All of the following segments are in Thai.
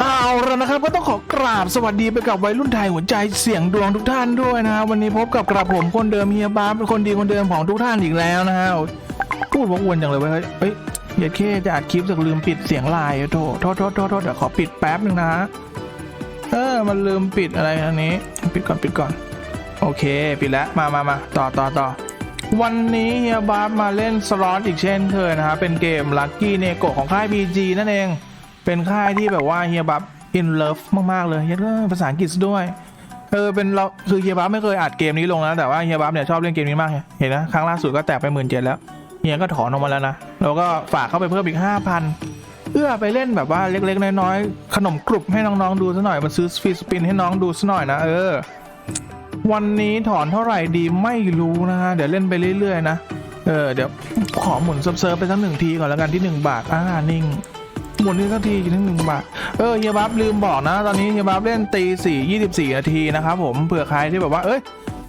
เอาละนะครับก็ต้องขอกราบสวัสดีไปกับวัยรุ่นไทยหัวใจเสียงดวงทุกท่านด้วยนะฮะวันนี้พบกับกระผมคนเดิมเฮียบ้าเป็นคนดีคนเดิมของทุกท่านอีกแล้วนะฮะพูดว่าอ้วนจังเลยเว้ยเฮ้ยเฮียเคจะอัดคลิปสักลืมปิดเสียงไลน์โทษโทษโทษโทษเดี๋ยวขอปิดแป๊บหนึ่งนะฮะเออมันลืมปิดอะไรอันนี้ ปิดก่อนปิดก่อน โอเค ปิดแล้วมามามาต่อต่อต่อวันนี้เฮียบาสมาเล่นสล็อตอีกเช่นเคยนะฮะเป็นเกม Lucky n e g o ของค่าย BG นั่นเอง เป็นค่ายที่แบบว่าเฮียบับ in love มากๆเลยเฮียก็ภาษาอังกฤษด้วยเออเป็นเราคือเฮียบับไม่เคยอัดเกมนี้ลงนะแต่ว่าเฮียบับเนี่ยชอบเล่นเกมนี้มากเห็นนะครั้งล่าสุดก็แตกไปหมื่นเจ็ดแล้วเฮียก็ถอนออกมาแล้วนะแล้วก็ฝากเข้าไปเพิ่มอีกห้าพันเพื่อไปเล่นแบบว่าเล็กๆน้อยๆขนมกรุบให้น้องๆดูซะหน่อยมาซื้อฟรีสปินให้น้องดูซะหน่อยนะเออ วันนี้ถอนเท่าไหร่ดีไม่รู้นะฮะเดี๋ยวเล่นไปเรื่อยๆนะเออเดี๋ยวขอหมุนเซิร์ฟไปสักหนึ่งทีก่อนแล้วกันที่หนึ่งบาทอ่านิ่ง หมุนนี่สักทีที่หนึ่งบาท เออเฮียบับลืมบอกนะ ตอนนี้เฮียบับเล่นตีสี่ยี่สิบสี่นาทีนะครับผมเผื่อใครที่แบบว่า เอ้ย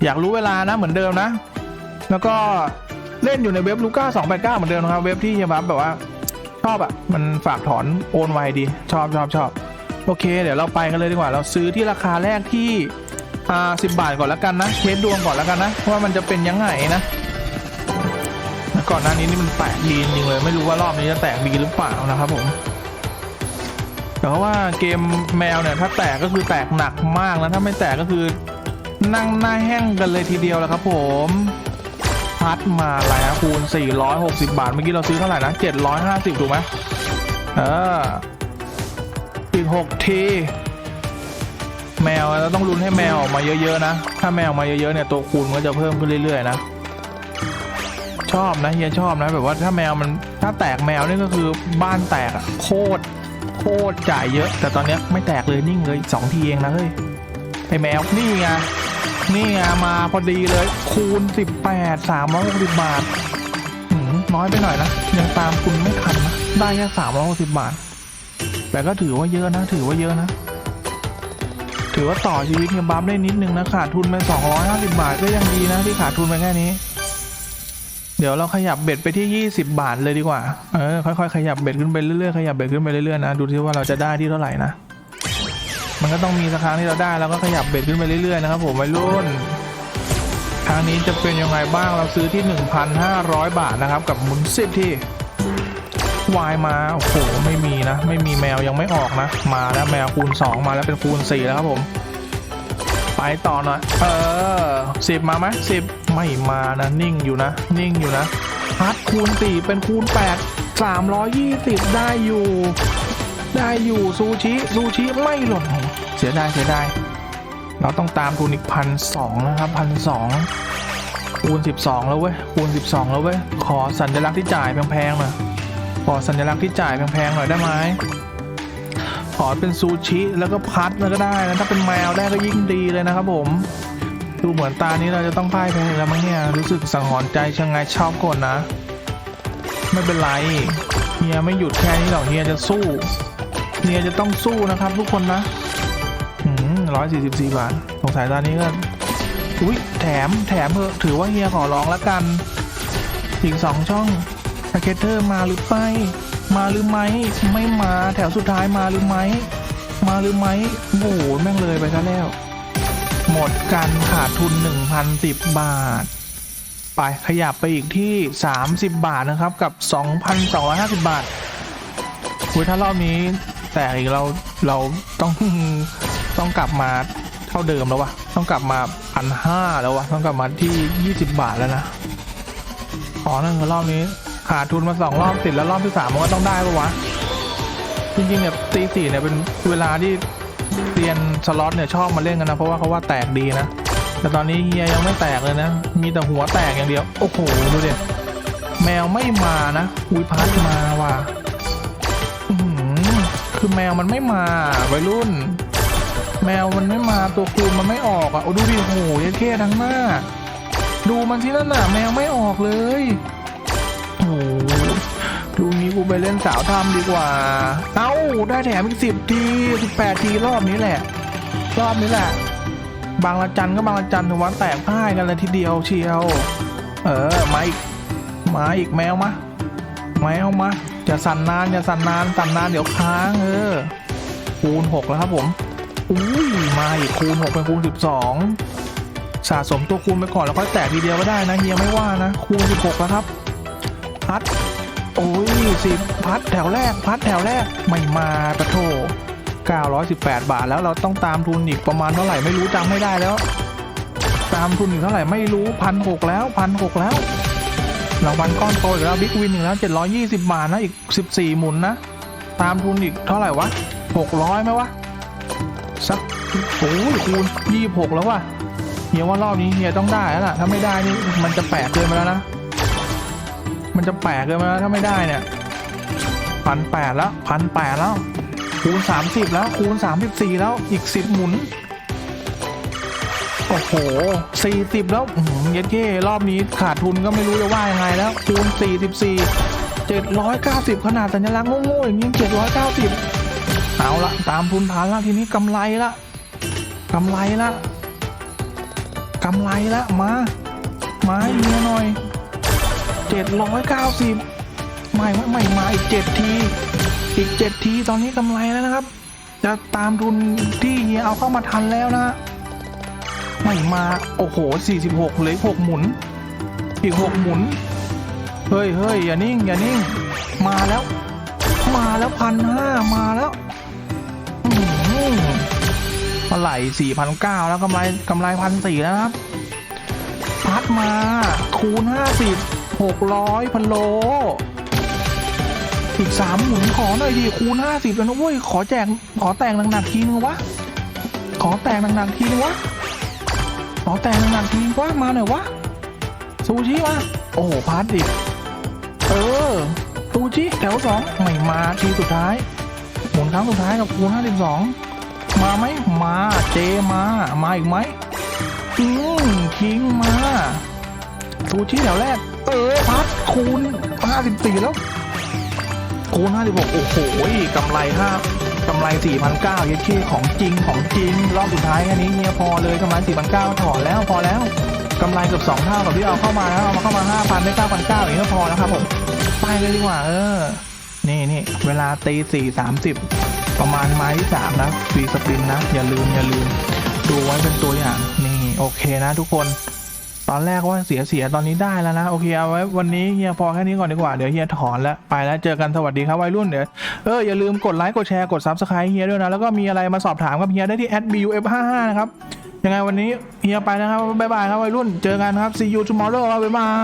อยากรู้เวลานะเหมือนเดิมนะ แล้วก็เล่นอยู่ในเว็บลูก้าสองแปดเก้าเหมือนเดิมนะครับ เว็บที่เฮียบับแบบว่า ชอบอะ่ะ มันฝากถอนโอนไวดี ชอบชอบชอบโอเค เดี๋ยวเราไปกันเลยดีกว่า เราซื้อที่ราคาแรกที่อ่าสิบาทก่อนแล้วกันนะเทสดวงก่อนแล้วกันนะว่ามันจะเป็นยังไงนะก่อนหน้านี้นี่มันแตกดีจริงเลย ไม่รู้ว่ารอบนี้จะแตกดีหรือเปล่านะครับผม แต่ว่าเกมแมวเนี่ยถ้าแตกก็คือแตกหนักมากแล้วถ้าไม่แตกก็คือนั่งหน้าแห้งกันเลยทีเดียวแหละครับผมพัดมาแล้วคูณ 460 บาท เมื่อกี้เราซื้อเท่าไหร่นะ 750 ถูกไหมเอออีก6ที แมวเราต้องลุ้นให้แมวออกมาเยอะๆนะ ถ้าแมวออกมาเยอะๆเนี่ยตัวคูณก็จะเพิ่มขึ้นเรื่อยๆนะชอบนะเฮียชอบนะแบบว่าถ้าแมวมันถ้าแตกแมวนี่ก็คือบ้านแตกอะโคตร โคตรจ่ายเยอะ แต่ตอนนี้ไม่แตกเลยนิ่งเลยสองทีเองนะเฮ้ยไอแมวนี่ไงนี่ไงมาพอดีเลย คูณ 18 360 บาทหืน้อยไปหน่อยนะ ยังตามคุณไม่ทันนะ ได้แค่360 บาท แต่ก็ถือว่าเยอะนะ ถือว่าเยอะนะ ถือว่าต่อชีวิตเฮียบัฟได้นิดนึงนะ ขาดทุนไป250 บาทก็ยังดีนะ ที่ขาดทุนไปแค่นี้ เดี๋ยวเราขยับเบ็ดไปที่ 20 บาทเลยดีกว่า เออค่อยๆขยับเบ็ดขึ้นไปเรื่อยๆขยับเบ็ดขึ้นไปเรื่อยๆนะดูที่ว่าเราจะได้ที่เท่าไหร่นะ มันก็ต้องมีสักครั้งที่เราได้เราก็ขยับเบ็ดขึ้นไปเรื่อยๆนะครับผมวัยรุ่นครั้งนี้จะเป็นยังไงบ้างเราซื้อที่ 1,500 บาทนะครับกับหมุนสิบที่วายมาโอ้โหไม่มีนะ ไม่มีแมวยังไม่ออกนะ มาแล้วแมวคูณ 2 มาแล้วเป็นคูณ4แล้วครับผม ต่อหน่อย เออสิบมาไหมสิบไม่มานะ นิ่งอยู่นะ นิ่งอยู่นะพัดคูณสี่เป็นคูณแปดสามร้อยยี่สิบได้อยู่ ได้อยู่ซูชิซูชิไม่หล่นเสียดายเสียดายเราต้องตามทุนอีกพันสองนะครับพันสองคูณสิบสองแล้วเว้ยคูณสิบสองแล้วเว้ยขอสัญลักษณ์ที่จ่ายแพงๆหน่อยขอสัญลักษณ์ที่จ่ายแพงๆหน่อยได้ไหม ขอเป็นซูชิแล้วก็พัดแล้วก็ได้นะถ้าเป็นแมวได้ก็ยิ่งดีเลยนะครับผม ดูเหมือนตานี้เราจะต้องพ่ายแพ้แล้วมั้งเนี่ยรู้สึกสังหรณ์ใจชะงายชอบก่อนนะ ไม่เป็นไรเฮียไม่หยุดแค่นี้หรอกเฮียจะสู้เฮียจะต้องสู้นะครับ ทุกคนนะร้อยสี่สิบสี่บาทสงสัยตอนนี้ก็อุ้ยแถมแถมเถอะถือว่าเฮียขอร้องแล้วกัน อีกสองช่องสเก็ตเตอร์มาหรือไม่มาหรือไม่ไม่มาแถวสุดท้ายมาหรือไม่มาหรือไม่โอ้โหแม่งเลยไปซะแล้ว หมดกันขาดทุน 1,010 บาท ไปขยับไปอีกที่ 30 บาทนะครับกับ 2,250 บาทคุยถ้ารอบนี้ แต่อีกเราเราต้องต้องกลับมาเท่าเดิมแล้ววะต้องกลับมาพันห้าแล้ววะต้องกลับมาที่ 20 บาทแล้วนะขอนั่นคือรอบนี้ ขาดทุนมาสองรอบติดแล้วรอบที่สามมันก็ต้องได้ปะวะ จริงๆเนี่ยตีสี่เนี่ยเป็นเวลาที่เรียนสล็อตเนี่ยชอบมาเล่นกันนะเพราะว่าเขาว่าแตกดีนะ แต่ตอนนี้เฮียยังไม่แตกเลยนะ มีแต่หัวแตกอย่างเดียว โอ้โหดูดิแมวไม่มานะอุ้ยพัดมาว่ะคือแมวมันไม่มาวัยรุ่น แมวมันไม่มาตัวคูณมันไม่ออกอะโอ้ดูดิโอ้โหยเข้ทั้งหน้า ดูมันที่นั่นน่ะ แมวไม่ออกเลย ดูนี้กูไปเล่นสาวทำดีกว่า เอ้า ได้แถมอีกสิบทีสิบแปดทีรอบนี้แหละ รอบนี้แหละ บางละจันก็บางละจันถือว่าแตกพ่ายกันเลยทีเดียวเชียว เออ มาอีก มาอีกแมวมา แมวมา จะสั่นนานอย่าสั่นนานสั่นนานเดี๋ยวค้างเออ คูณ6แล้วครับผม อุ้ย มาอีกคูณ6เป็นคูณ12สองสะสมตัวคูณไปก่อนแล้วค่อยแตกทีเดียวก็ได้นะเฮียไม่ว่านะคูณ16แล้วครับ พัด โอ้ยสิพัดแถวแรก พัดแถวแรก ไม่มาปะโถ918 บาทแล้วเราต้องตามทุนอีกประมาณเท่าไหร่ไม่รู้จำไม่ได้แล้ว ตามทุนอีกเท่าไหร่ไม่รู้พันหกแล้วพันหกแล้วรางวัลก้อนโตอีกแล้วบิ๊กวินอีกแล้ว720 บาทนะอีก 14 หมุนนะ ตามทุนอีกเท่าไหร่วะ 600ไหมวะสักโอ้ยคูณ26 แล้ววะเฮียว่ารอบนี้เฮียต้องได้แล้วล่ะถ้าไม่ได้นี่มันจะแปลกเกินไปแล้วนะ มันจะแปลกเกินไปแล้ถ้าไม่ได้เนี่ยพันแปดแล้วพันแปดแล้ว คูณ30แล้ว คูณ34แล้วอีก10หมุน โอ้โห40แล้วอื้อหือเย็ดเย่รอบนี้ขาดทุนก็ไม่รู้จะว่ายังไงแล้ว คูณ44 790ขนาดสัญลักษณ์โง่ๆอย่างนี้เจ็ดร้อยัง790เอาละตามทุนฐานละทีนี้กำไรละกำไรละกำไรละมามาให้เมียหน่อย 790ไม่ไม่ไม่มาอีก7ที อีก7ทีตอนนี้กำไรแล้วนะครับ จะตามทุนที่เฮียเอาเข้ามาทันแล้วนะไม่มาโอ้โห46เหลืออก6หมุน อีก6หมุน เฮ้ยเฮ้ยอย่านิ่งอย่านิ่ง มาแล้ว มาแล้วพันห้ามาแล้วอื้อหือเท่าไหร่สี่พันเก้าแล้วกำไรกำไรพันสี่แล้วนะครับ พัดมาคูณห้าสิบ หกร้อยพันโลอีกสามหมุนขอหน่อยดิคูณห้าสิบแล้วนะเว้ยขอแจกขอแต่งหนักๆทีนึงวะ ขอแต่งหนักๆทีนึงวะ ขอแต่งหนักๆทีวะมาหน่อยวะซูชิมาโอ้โหพัดอีกเออซูชิแถวสองไม่มาทีสุดท้าย หมุนครั้งสุดท้ายกับคูณ52มาไหมมาเจมา มาอีกไหมอืมคิงมาซูชิแถวแรก ออพัดคูณ54แล้ว คูณ56โอ้โหกำไร5กำไร4,900เยดเคของจริงของจริง รอบสุดท้ายแค่นี้เฮียพอเลยกำไร4,900ถอนแล้วพอแล้วกำไรเกือบ2เท่ากับที่เอาเข้ามาแล้วเอามาเข้ามา5,000ได้9,900อย่างนี้ก็พอแล้วครับผมไปเลยดีกว่า เออ นี่นี่เวลาตีสี่สามสิบประมาณไม้ที่สามนะฟรีสปินนะ อย่าลืมอย่าลืม ดูไว้เป็นตัวอย่างนี่โอเคนะทุกคน ตอนแรกว่าเสียเสียตอนนี้ได้แล้วนะ โอเคเอาไว้วันนี้เฮียพอแค่นี้ก่อนดีกว่าเดี๋ยวเฮียถอนแล้วไปแล้วเจอกันสวัสดีครับวัยรุ่นเดี๋ยวเอออย่าลืมกดไลค์กดแชร์กดซับสไครต์เฮียด้วยนะ แล้วก็มีอะไรมาสอบถามกับเฮียได้ที่ @buf55 นะครับยังไงวันนี้เฮียไปนะครับบ๊ายบายครับวัยรุ่นเจอกันครับ see you tomorrow ครับบ๊ายบาย